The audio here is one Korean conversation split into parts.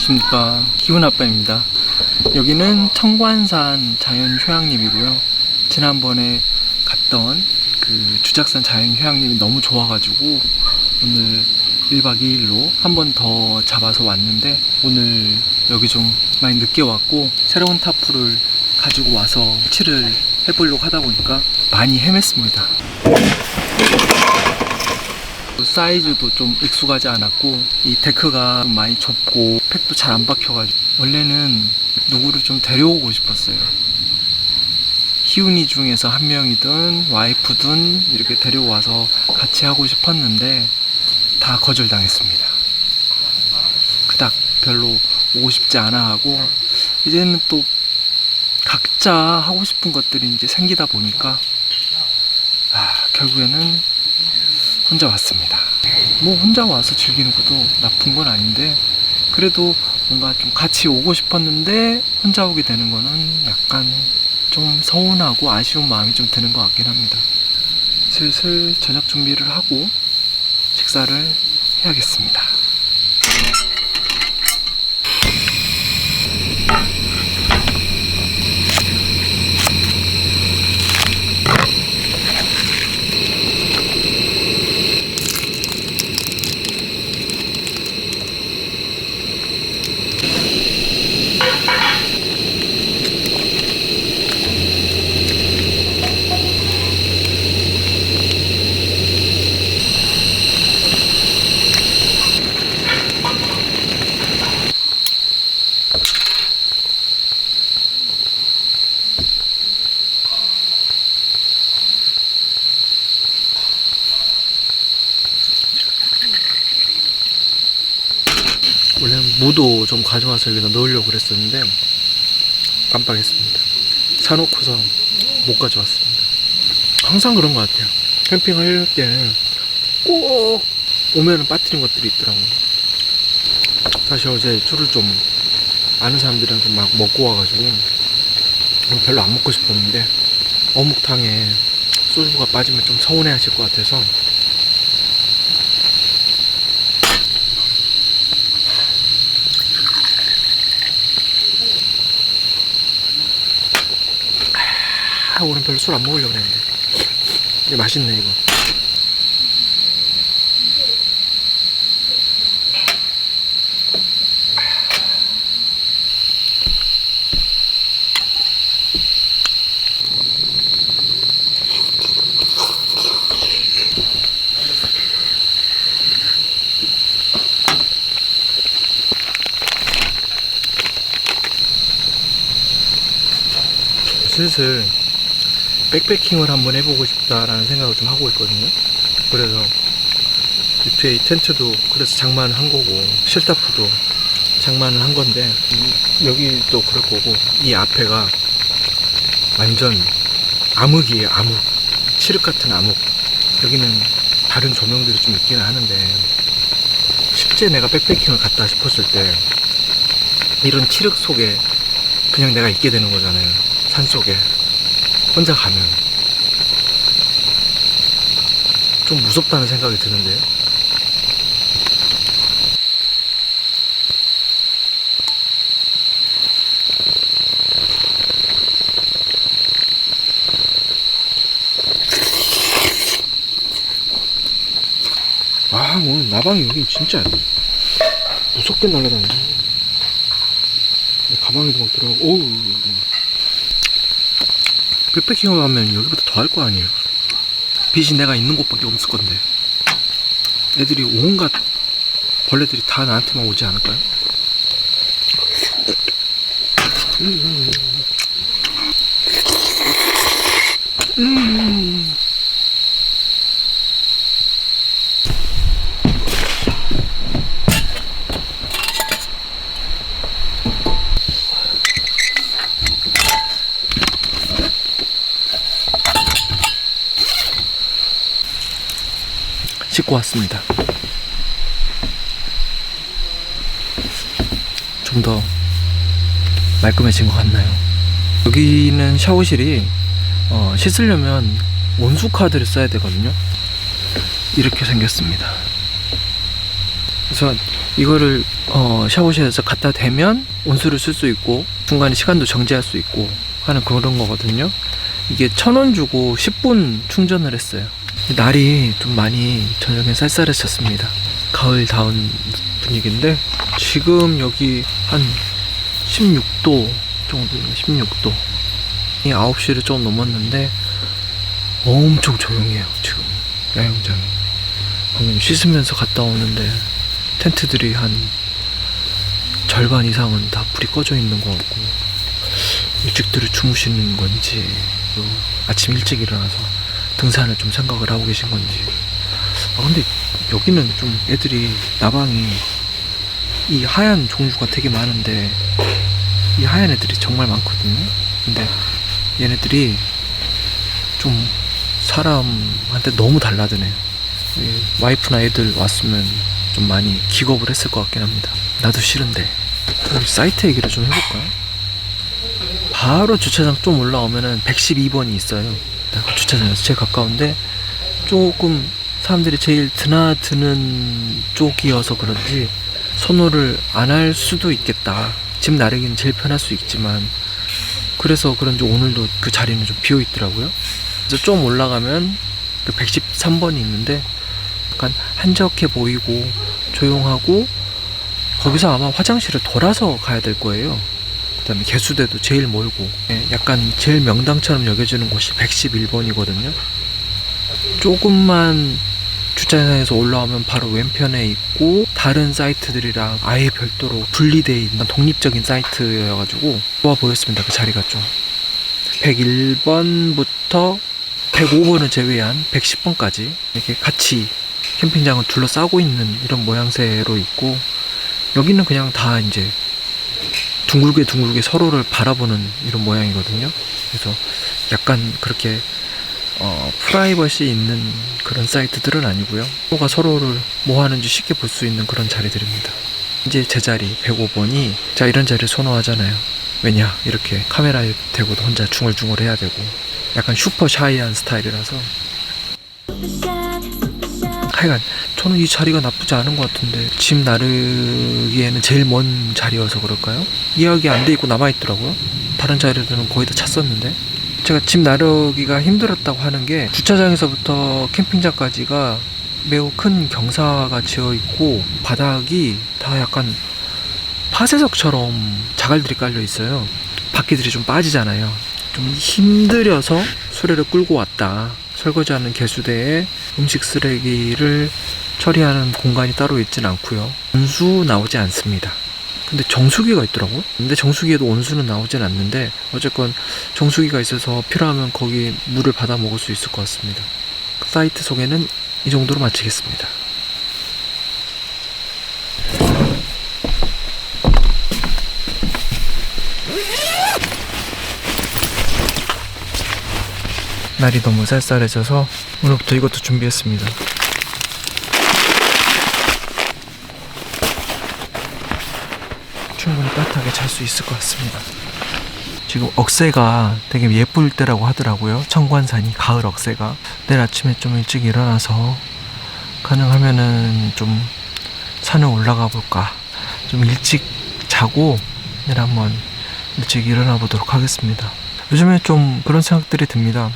안녕하십니까 기훈 아빠입니다. 여기는 청관산 자연휴양림이고요. 지난번에 갔던 그 주작산 자연휴양림이 너무 좋아가지고 오늘 1박 2일로 한 번 더 잡아서 왔는데 오늘 여기 좀 많이 늦게 왔고 새로운 타프를 가지고 와서 칠을 해보려고 하다 보니까 많이 헤맸습니다. 사이즈도 좀 익숙하지 않았고 이 데크가 좀 많이 좁고 팩도 잘 안 박혀가지고 원래는 누구를 좀 데려오고 싶었어요. 희운이 중에서 한 명이든 와이프든 이렇게 데려와서 같이 하고 싶었는데 다 거절당했습니다. 그닥 별로 오고 싶지 않아 하고 이제는 또 각자 하고 싶은 것들이 이제 생기다 보니까 아 결국에는 혼자 왔습니다. 뭐 혼자 와서 즐기는 것도 나쁜 건 아닌데 그래도 뭔가 좀 같이 오고 싶었는데 혼자 오게 되는 거는 약간 좀 서운하고 아쉬운 마음이 좀 드는 것 같긴 합니다. 슬슬 저녁 준비를 하고 식사를 해야겠습니다. 원래 무도 좀 가져와서 여기다 넣으려고 그랬었는데 깜빡했습니다. 사놓고서 못 가져왔습니다. 항상 그런 것 같아요. 캠핑할 때꼭 오면은 빠뜨린 것들이 있더라고요. 사실 어제 술을 좀 아는 사람들이랑 좀 막 먹고 와가지고 별로 안 먹고 싶었는데 어묵탕에 소주가 빠지면 좀 서운해 하실 것 같아서 아, 오늘 별로 술 안 먹으려고 그랬는데. 이게 맛있네, 이거. 슬슬 백패킹을 한번 해보고 싶다라는 생각을 좀 하고 있거든요. 그래서 이 뒤에 이 텐트도 그래서 장만을 한 거고 실타프도 장만을 한 건데 이- 여기도 그럴 거고 이 앞에가 완전 암흑이에요. 암흑 칠흑 같은 암흑 여기는 다른 조명들이 좀 있기는 하는데 실제 내가 백패킹을 갔다 싶었을 때 이런 칠흑 속에 그냥 내가 있게 되는 거잖아요. 산 속에 혼자 가면 좀 무섭다는 생각이 드는데요. 아, 오늘 나방이 여기 진짜 무섭게 날아다니네. 내 가방에도 막 들어가고, 오우. 백패킹을 하면 여기보다 더 할 거 아니에요. 빛이 내가 있는 곳밖에 없을 건데. 애들이 온갖 벌레들이 다 나한테만 오지 않을까요? 음. 음. 씻고 왔습니다. 좀 더 말끔해진 것 같나요? 여기는 샤워실이 어, 씻으려면 온수 카드를 써야 되거든요. 이렇게 생겼습니다. 그래서 이거를 어, 샤워실에서 갖다 대면 온수를 쓸 수 있고 중간에 시간도 정지할 수 있고 하는 그런 거거든요. 이게 천 원 주고 10분 충전을 했어요. 날이 좀 많이 저녁에 쌀쌀해졌습니다. 가을 다운 분위기인데 지금 여기 한 16도 정도, 16도. 이 9시를 좀 넘었는데 엄청 조용해요 지금 야영장이. 방금 씻으면서 갔다 오는데 텐트들이 한 절반 이상은 다 불이 꺼져 있는 것 같고 일찍들을 주무시는 건지 또 아침 일찍 일어나서 등산을 좀 생각을 하고 계신 건지. 아 근데 여기는 좀 애들이 나방이 이 하얀 종류가 되게 많은데 이 하얀 애들이 정말 많거든요. 근데 얘네들이 좀 사람한테 너무 달라드네요. 이 와이프나 애들 왔으면 좀 많이 기겁을 했을 것 같긴 합니다. 나도 싫은데. 그럼 사이트 얘기를 좀 해볼까요? 바로 주차장 좀 올라오면은 112번이 있어요. 그 주차장에서 제일 가까운데 조금 사람들이 제일 드나드는 쪽이어서 그런지 선호를 안 할 수도 있겠다. 집 나르기는 제일 편할 수 있지만 그래서 그런지 오늘도 그 자리는 좀 비어 있더라고요. 그래서 좀 올라가면 그 113번이 있는데 약간 한적해 보이고 조용하고 거기서 아마 화장실을 돌아서 가야 될 거예요. 그다음에 개수대도 제일 멀고 예, 약간 제일 명당처럼 여겨지는 곳이 111번이거든요. 조금만 주차장에서 올라오면 바로 왼편에 있고 다른 사이트들이랑 아예 별도로 분리되어 있는 독립적인 사이트여가지고 좋아 보였습니다. 그 자리가 좀 101번부터 105번을 제외한 110번까지 이렇게 같이 캠핑장을 둘러싸고 있는 이런 모양새로 있고 여기는 그냥 다 이제 둥글게 둥글게 서로를 바라보는 이런 모양이거든요. 그래서 약간 그렇게 어, 프라이버시 있는 그런 사이트들은 아니고요. 서로가 서로를 뭐 하는지 쉽게 볼 수 있는 그런 자리들입니다. 이제 제 자리 105번이 자 이런 자리를 선호하잖아요. 왜냐 이렇게 카메라에 대고도 혼자 중얼중얼 해야 되고 약간 슈퍼 샤이한 스타일이라서 하여간 저는 이 자리가 나쁘지 않은 것 같은데 집 나르기에는 제일 먼 자리여서 그럴까요? 예약이 안 돼 있고 남아 있더라고요. 다른 자리들은 거의 다 찼었는데 제가 집 나르기가 힘들었다고 하는 게 주차장에서부터 캠핑장까지가 매우 큰 경사가 지어 있고 바닥이 다 약간 파쇄석처럼 자갈들이 깔려 있어요. 바퀴들이 좀 빠지잖아요. 좀 힘들여서 수레를 끌고 왔다. 설거지하는 개수대에 음식 쓰레기를 처리하는 공간이 따로 있진 않고요. 온수 나오지 않습니다. 근데 정수기가 있더라고. 근데 정수기에도 온수는 나오진 않는데 어쨌건 정수기가 있어서 필요하면 거기 물을 받아 먹을 수 있을 것 같습니다. 사이트 소개는 이 정도로 마치겠습니다. 날이 너무 쌀쌀해져서 오늘부터 이것도 준비했습니다. 충분히 따뜻하게 잘 수 있을 것 같습니다. 지금 억새가 되게 예쁠 때라고 하더라고요. 청관산이 가을 억새가 내일 아침에 좀 일찍 일어나서 가능하면은 좀 산을 올라가 볼까. 좀 일찍 자고 내일 한번 일찍 일어나 보도록 하겠습니다. 요즘에 좀 그런 생각들이 듭니다.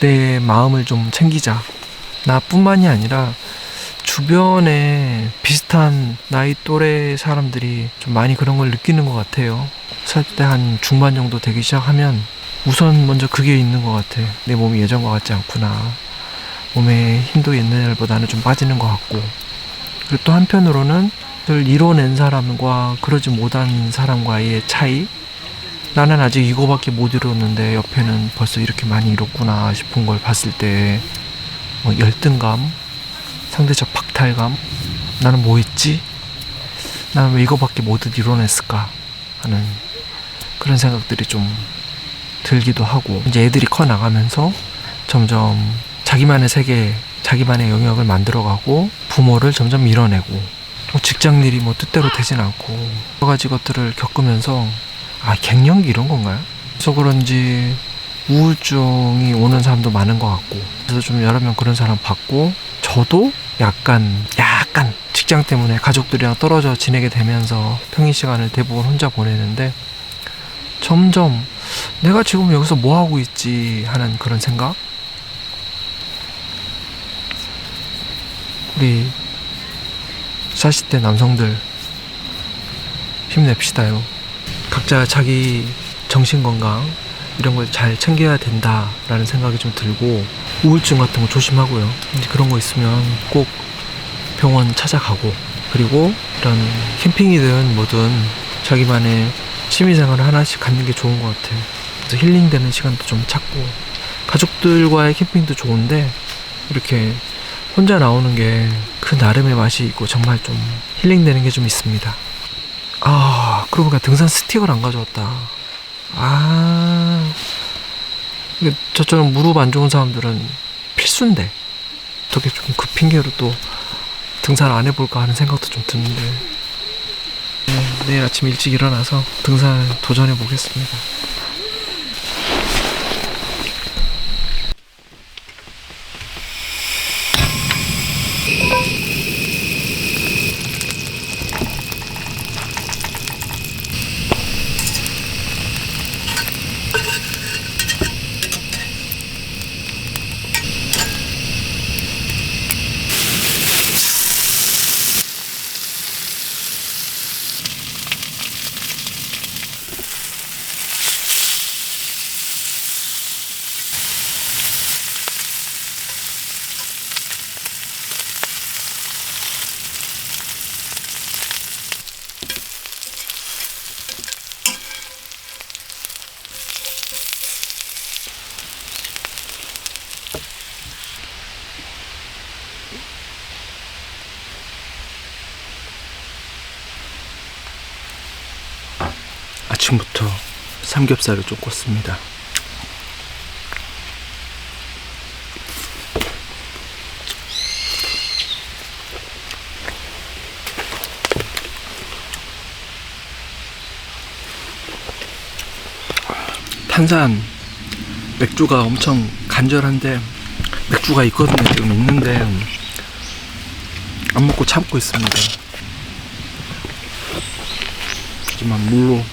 내 마음을 좀 챙기자. 나뿐만이 아니라 주변에 비슷한 나이 또래 사람들이 좀 많이 그런 걸 느끼는 것 같아요. 40대 한 중반 정도 되기 시작하면 우선 먼저 그게 있는 것 같아. 내 몸이 예전과 같지 않구나. 몸에 힘도 옛날보다는 좀 빠지는 것 같고. 그리고 또 한편으로는 이뤄낸 사람과 그러지 못한 사람과의 차이. 나는 아직 이거밖에 못 이뤘는데 옆에는 벌써 이렇게 많이 이뤘구나 싶은 걸 봤을 때 뭐 열등감, 상대적 박탈감, 나는 뭐 했지? 나는 왜 이거밖에 못 이뤄냈을까? 하는 그런 생각들이 좀 들기도 하고 이제 애들이 커 나가면서 점점 자기만의 세계, 자기만의 영역을 만들어가고 부모를 점점 밀어내고 뭐 직장 일이 뭐 뜻대로 되진 않고 여러 가지 것들을 겪으면서 아 갱년기 이런 건가요? 그래서 그런지 우울증이 오는 사람도 많은 것 같고 그래서 좀 여러 명 그런 사람 봤고 저도 약간 약간 직장 때문에 가족들이랑 떨어져 지내게 되면서 평일 시간을 대부분 혼자 보내는데 점점 내가 지금 여기서 뭐 하고 있지 하는 그런 생각? 우리 40대 남성들 힘냅시다요. 각자 자기 정신 건강 이런 걸 잘 챙겨야 된다라는 생각이 좀 들고 우울증 같은 거 조심하고요. 이제 그런 거 있으면 꼭 병원 찾아가고 그리고 이런 캠핑이든 뭐든 자기만의 취미생활을 하나씩 갖는 게 좋은 것 같아요. 그래서 힐링되는 시간도 좀 찾고 가족들과의 캠핑도 좋은데 이렇게 혼자 나오는 게 그 나름의 맛이 있고 정말 좀 힐링되는 게 좀 있습니다. 아, 그러고 보니까 등산 스틱을 안 가져왔다. 아, 저처럼 무릎 안 좋은 사람들은 필수인데 어떻게 좀 그 핑계로 또 등산 안 해볼까 하는 생각도 좀 드는데 네, 내일 아침 일찍 일어나서 등산을 도전해 보겠습니다. 아침부터 삼겹살을 좀 꽂습니다. 탄산 맥주가 엄청 간절한데 맥주가 있거든요. 지금 있는데 안 먹고 참고 있습니다. 하지만 물로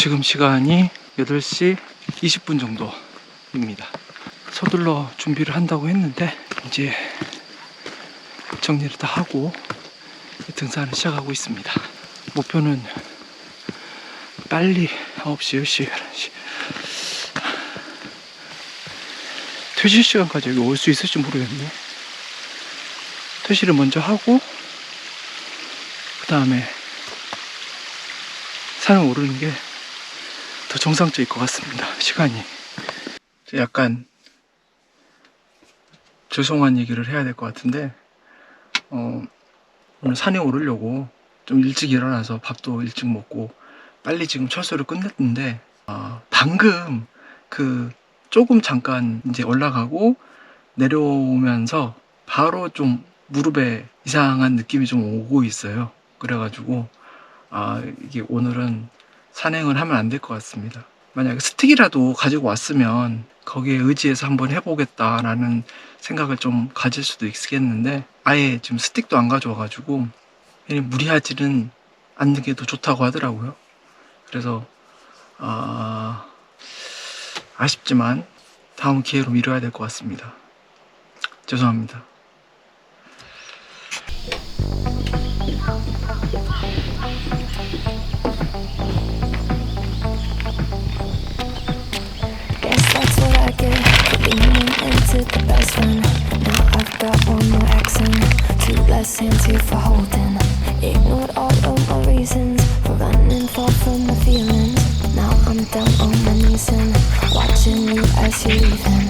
지금 시간이 8시 20분 정도입니다. 서둘러 준비를 한다고 했는데 이제 정리를 다 하고 등산을 시작하고 있습니다. 목표는 빨리 9시, 10시, 11시 퇴실 시간까지 여기 올 수 있을지 모르겠네. 퇴실을 먼저 하고 그 다음에 산을 오르는 게 더 정상적일 것 같습니다. 시간이. 약간 죄송한 얘기를 해야 될 것 같은데 어, 오늘 산에 오르려고 좀 일찍 일어나서 밥도 일찍 먹고 빨리 지금 철수를 끝냈는데 아, 방금 그 조금 잠깐 이제 올라가고 내려오면서 바로 좀 무릎에 이상한 느낌이 좀 오고 있어요. 그래가지고 아 이게 오늘은 산행을 하면 안 될 것 같습니다. 만약에 스틱이라도 가지고 왔으면 거기에 의지해서 한번 해보겠다라는 생각을 좀 가질 수도 있겠는데 아예 지금 스틱도 안 가져와가지고 무리하지는 않는 게 더 좋다고 하더라고요. 그래서 아, 아쉽지만 다음 기회로 미뤄야 될 것 같습니다. 죄송합니다. Into the best friend. Now I've got one more accent, two less hands here for holding. Ignored all of my reasons for running far from my feelings. Now I'm down on my knees and watching you as you're leaving.